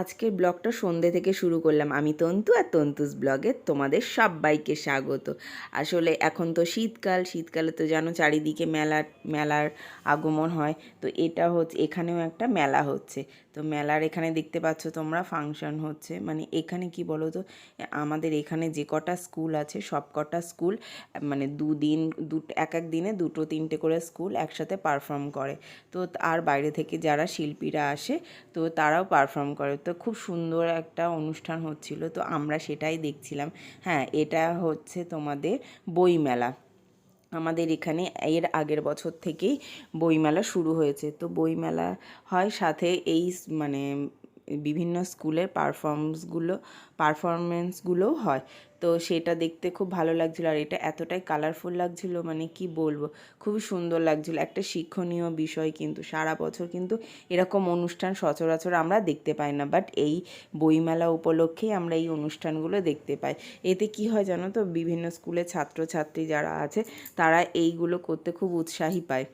আজকের ব্লগটা সন্ধ্যে থেকে শুরু করলাম। আমি তন্তু আর তন্তুস ব্লগে তোমাদের সবাইকে স্বাগত। আসলে এখন তো শীতকাল, শীতকালে তো জানো চারিদিকে মেলার মেলার আগমন হয়। তো এটা হচ্ছে, এখানেও একটা মেলা হচ্ছে। তো মেলার এখানে দেখতে পাচ্ছ তোমরা, ফাংশন হচ্ছে। মানে এখানে কি বলো তো আমাদের এখানে যে কটা স্কুল আছে, সব কটা স্কুল মানে দুদিন, দু, এক এক দিনে দুটো, তিনটে করে স্কুল একসাথে পারফর্ম করে। তো আর বাইরে থেকে যারা শিল্পীরা আসে, তো তারাও পারফর্ম করে। তো খুব সুন্দর একটা অনুষ্ঠান হচ্ছিল, তো আমরা সেটাই দেখছিলাম। হ্যাঁ এটা হচ্ছে তোমাদের বইমেলা। আমাদের এখানে এর আগের বছর থেকেই বইমেলা শুরু হয়েছে। তো বইমেলা হয় সাথে এই মানে বিভিন্ন স্কুলের পারফর্মসগুলো পারফরমেন্সগুলোও হয়। তো সেটা দেখতে খুব ভালো লাগছিল আর এটা এতটাই কালারফুল লাগছিল মানে কি বলব? খুবই সুন্দর লাগছিল। একটা শিক্ষণীয় বিষয় কিন্তু, সারা বছর কিন্তু এরকম অনুষ্ঠান সচরাচর আমরা দেখতে পাই না বাট এই বইমেলা উপলক্ষেই আমরা এই অনুষ্ঠানগুলো দেখতে পাই। এতে কি হয় জানো তো, বিভিন্ন স্কুলের ছাত্রছাত্রী যারা আছে, তারা এইগুলো করতে খুব উৎসাহী পায়।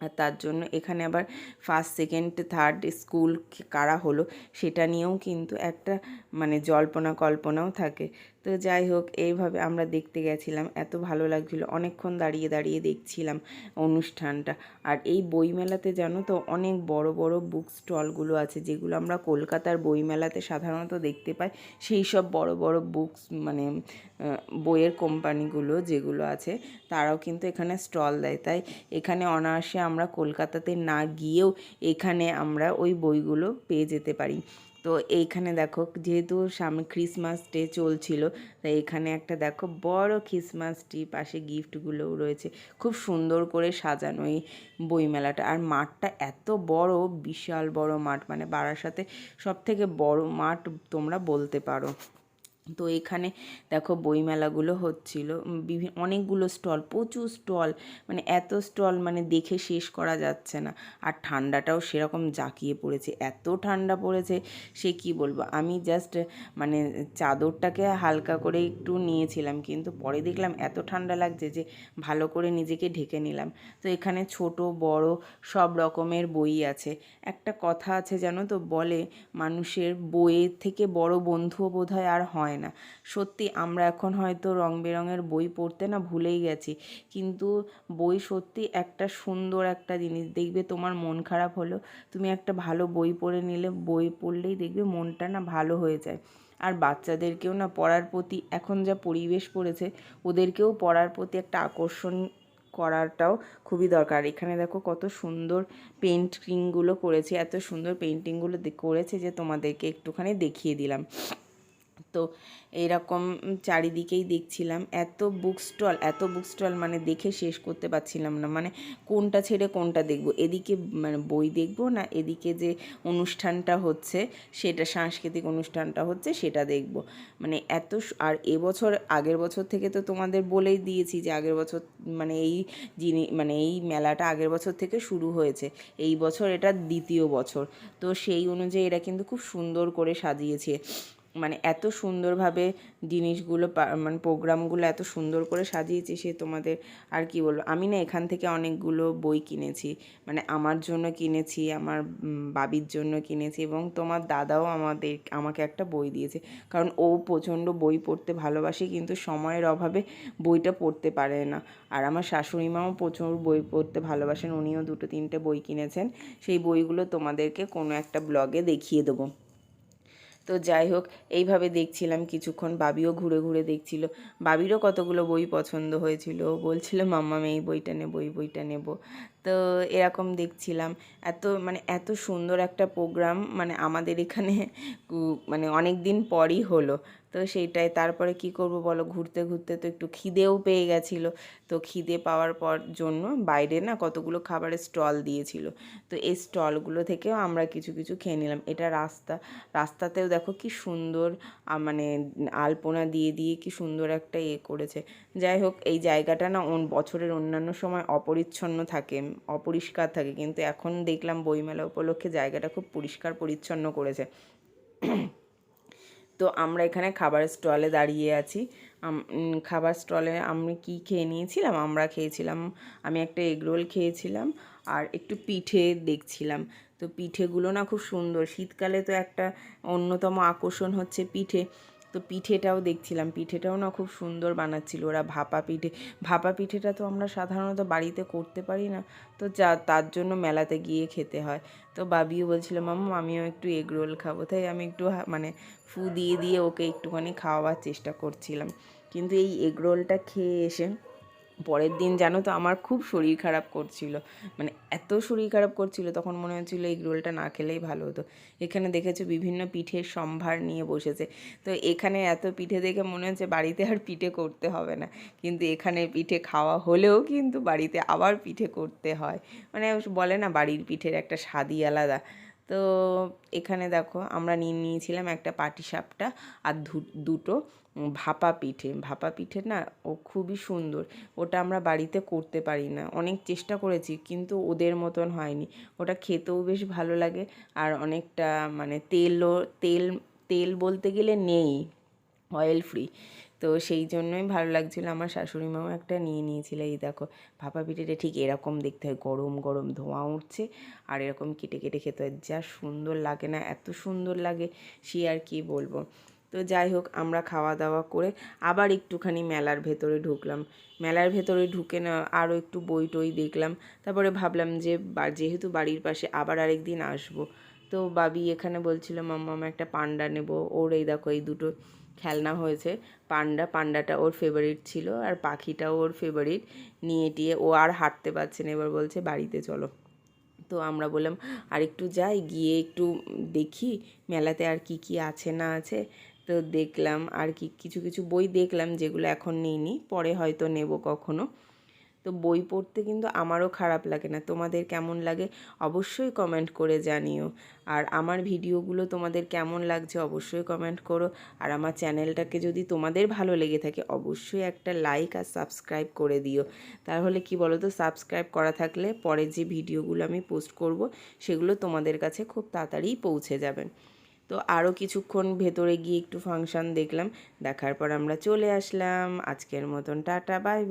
আর তার জন্য এখানে আবার ফার্স্ট সেকেন্ড থার্ড স্কুল কারা হলো, সেটা নিয়েও কিন্তু একটা মানে জল্পনা কল্পনাও থাকে। তো যাই হোক, এইভাবে আমরা দেখতে গেছিলাম। এত ভালো লাগছিল। অনেকক্ষণ দাঁড়িয়ে দাঁড়িয়ে দেখছিলাম অনুষ্ঠানটা। আর এই বইমেলাতে জানো তো, অনেক বড় বড় বুক স্টলগুলো আছে, যেগুলো আমরা কলকাতার বইমেলাতে সাধারণত দেখতে পাই। সেই সব বড় বড় বুকস মানে বইয়ের কোম্পানিগুলো যেগুলো আছে, তারাও কিন্তু এখানে স্টল দেয়। তাই এখানে অনায়াসে আমরা কলকাতাতে না গিয়েও এখানে আমরা ওই বইগুলো পেয়ে যেতে পারি। তো এইখানে দেখো, যেহেতু সামনে ক্রিসমাস ডে চলছিল, তাই এখানে একটা দেখো বড় ক্রিসমাস ট্রি পাশে গিফটগুলোও রয়েছে। খুব সুন্দর করে সাজানো এই বইমেলাটা। আর মাঠটা এত বড়, বিশাল বড় মাঠ মানে বারাসাতে সব থেকে বড় মাঠ তোমরা বলতে পারো। তো এখানে দেখো বইমেলাগুলো হচ্ছিল। বিভিন্ন অনেকগুলো স্টল, প্রচুর স্টল মানে এত স্টল মানে দেখে শেষ করা যাচ্ছে না। আর ঠান্ডাটাও সেরকম জাঁকিয়ে পড়েছে, এত ঠান্ডা পড়েছে, সে কি বলব? আমি জাস্ট মানে চাদরটাকে হালকা করে একটু নিয়েছিলাম, কিন্তু পরে দেখলাম এত ঠান্ডা লাগছে যে ভালো করে নিজেকে ঢেকে নিলাম। তো এখানে ছোট, বড় সব রকমের বই আছে। একটা কথা আছে জানো তো, বলে মানুষের বইয়ের থেকে বড় বন্ধুও বোধহয় আর হয় না। সত্যি আমরা এখন হয়তো রং বেরঙের বই পড়তে না ভুলেই গেছি। কিন্তু বই সত্যি একটা সুন্দর একটা জিনিস। দেখবে তোমার মন খারাপ হলো তুমি একটা ভালো বই পড়ে নিলে বই পড়লেই দেখবে মনটা না ভালো হয়ে যায়। আর বাচ্চাদেরকেও না পড়ার প্রতি এখন যা পরিবেশ পড়েছে, ওদেরকেও পড়ার প্রতি একটা আকর্ষণ করাটাও খুবই দরকার। এখানে দেখো কত সুন্দর পেন্টিংগুলো করেছে, এত সুন্দর পেন্টিংগুলো করেছে যে তোমাদেরকে একটুখানি দেখিয়ে দিলাম। তো এরকম চারিদিকেই দেখছিলাম। এত বুক স্টল এত বুক স্টল মানে দেখে শেষ করতে পারছিলাম না। মানে কোনটা ছেড়ে কোনটা দেখব? এদিকে মানে বই দেখব না? এদিকে যে অনুষ্ঠানটা হচ্ছে, সেটা সাংস্কৃতিক অনুষ্ঠানটা হচ্ছে, সেটা দেখব। মানে এত আর এবছর, আগের বছর থেকে তো তোমাদের বলেই দিয়েছি যে আগের বছর মানে এই জিনি মানে এই মেলাটা আগের বছর থেকে শুরু হয়েছে। এই বছর এটা দ্বিতীয় বছর। তো সেই অনুযায়ী এরা কিন্তু খুব সুন্দর করে সাজিয়েছে। মানে এত সুন্দরভাবে জিনিসগুলো মানে প্রোগ্রামগুলো এত সুন্দর করে সাজিয়েছে সে তোমাদের, আর কি বলব? আমি না এখান থেকে অনেকগুলো বই কিনেছি। মানে আমার জন্য কিনেছি, আমার বাবির জন্য কিনেছি এবং তোমার দাদাও আমাদের, আমাকে একটা বই দিয়েছে। কারণ ও প্রচণ্ড বই পড়তে ভালোবাসে, কিন্তু সময়ের অভাবে বইটা পড়তে পারে না। আর আমার শাশুড়ি মাও প্রচুর বই পড়তে ভালোবাসেন, উনিও দুটো তিনটে বই কিনেছেন। সেই বইগুলো তোমাদেরকে কোনো একটা ব্লগে দেখিয়ে দেবো। তো যাই হোক, এইভাবে দেখছিলাম কিছুক্ষণ, বাবিও ঘুরে ঘুরে দেখছিল। বাবিরও কতগুলো বই পছন্দ হয়েছিল। বলছিল, মাম্মা মেয়ে এই বইটা নেব, এই বইটা নেব। তো এরকম দেখছিলাম। এত মানে এত সুন্দর একটা প্রোগ্রাম মানে আমাদের এখানে মানে অনেক দিন পরই হলো। তো সেইটাই, তারপরে কি করব বলো? ঘুরতে ঘুরতে তো একটু খিদেও পেয়ে গেছিল। তো খিদে পাওয়ার পর জন্য বাইরে না কতগুলো খাবারের স্টল দিয়েছিল। তো এই স্টলগুলো থেকেও আমরা কিছু কিছু খেয়ে নিলাম। এটা রাস্তা, রাস্তাতেও দেখো কি সুন্দর মানে আলপনা দিয়ে দিয়ে কি সুন্দর একটা এ করেছে। যাই হোক, এই জায়গাটা না বছরের অন্যান্য সময় অপরিচ্ছন্ন থাকে। অপরিষ্কার থাকে। কিন্তু এখন দেখলাম বইমেলা উপলক্ষে জায়গাটা খুব পরিষ্কার পরিচ্ছন্ন করেছে। তো আমরা এখানে খাবার স্টলে দাঁড়িয়ে আছি। খাবার স্টলে আমি কি খেয়ে নিয়েছিলাম? আমরা খেয়েছিলাম, আমি একটা এগরোল খেয়েছিলাম আর একটু পিঠে দেখছিলাম। তো পিঠেগুলো না খুব সুন্দর। শীতকালে তো একটা অন্যতম আকর্ষণ হচ্ছে পিঠে। তো পিঠেটাও দেখছিলাম। পিঠেটাও না খুব সুন্দর বানাচ্ছিল ওরা ভাপা পিঠে। ভাপা পিঠেটা তো আমরা সাধারণত বাড়িতে করতে পারি না, তো যা তার জন্য মেলাতে গিয়ে খেতে হয়। তো বাবিও বলছিল মামু আমিও একটু এগ রোল খাব। তাই আমি একটু মানে ফু দিয়ে দিয়ে ওকে একটুখানি খাওয়াবার চেষ্টা করছিলাম। কিন্তু এই এগ রোলটা খেয়ে এসে পরের দিন জানো তো আমার খুব শরীর খারাপ করছিল। মানে এত শরীর খারাপ করছিল, তখন মনে হচ্ছিল এই রোলটা না খেলেই ভালো হতো। এখানে দেখেছ বিভিন্ন পিঠের সম্ভার নিয়ে বসেছে। তো এখানে এত পিঠে দেখে মনে হচ্ছে বাড়িতে আর পিঠে করতে হবে না। কিন্তু এখানে পিঠে খাওয়া হলেও কিন্তু বাড়িতে আবার পিঠে করতে হয়। মানে বলে না বাড়ির পিঠের একটা স্বাদই আলাদা। তো এখানে দেখো আমরা নিয়ে নিয়েছিলাম একটা পাটিসাপটা আর দুটো ভাপা পিঠে। ভাপা পিঠে না ও খুবই সুন্দর। ওটা আমরা বাড়িতে করতে পারি না। অনেক চেষ্টা করেছি কিন্তু ওদের মতন হয়নি। ওটা খেতেও বেশ ভালো লাগে আর অনেকটা মানে তেলও, তেল তেল বলতে গেলে নেই অয়েল ফ্রি তো সেই জন্যই ভালো লাগছিল। আমার শাশুড়ি মাও একটা নিয়ে নিয়েছিল। এই দেখো, ভাপা পিঠেটা ঠিক এরকম দেখতে হয়, গরম গরম ধোঁয়া উঠছে আর এরকম কেটে কেটে খেতে হয়। যা সুন্দর লাগে না, এত সুন্দর লাগে সে আর কি বলব। তো যাই হোক, আমরা খাওয়া দাওয়া করে আবার একটুখানি মেলার ভেতরে ঢুকলাম। মেলার ভেতরে ঢুকে না, আরও একটু বই টই দেখলাম। তারপরে ভাবলাম যে যেহেতু বাড়ির পাশে আবার আরেক দিন আসব। তো বাবি এখানে বলছিল, মাম্মা একটা পান্ডা নেব। ওর এই দেখো, এই দুটো খেলনা হয়েছে। পান্ডা, পান্ডাটা ওর ফেভারিট ছিল আর পাখিটাও ওর ফেভারিট নিয়ে টিয়ে ও আর হাঁটতে পারছে না। এবার বলছে, বাড়িতে চলো। তো আমরা বললাম, আর একটু যাই, গিয়ে একটু দেখি মেলাতে আর কি কি আছে না আছে। তো দেখলাম আর কি, কিছু কিছু বই দেখলাম যেগুলো এখন নিইনি। পরে হয়তো নেব কখনো। তো বই পড়তে কিন্তু আমারও খারাপ লাগে না। তোমাদের কেমন লাগে অবশ্যই কমেন্ট করে জানিও। আর আমার ভিডিওগুলো তোমাদের কেমন লাগছে অবশ্যই কমেন্ট করো। আর আমার চ্যানেলটাকে যদি তোমাদের ভালো লেগে থাকে অবশ্যই একটা লাইক আর সাবস্ক্রাইব করে দিও। তাহলে কি বলো তো সাবস্ক্রাইব করা থাকলে পরে যে ভিডিওগুলো আমি পোস্ট করব, সেগুলো তোমাদের কাছে খুব তাড়াতাড়ি পৌঁছে যাবে। তো আরও কিছুক্ষণ ভেতরে গিয়ে একটু ফাংশন দেখলাম, দেখার পর আমরা চলে আসলাম। আজকের মতন টাটা বাই বাই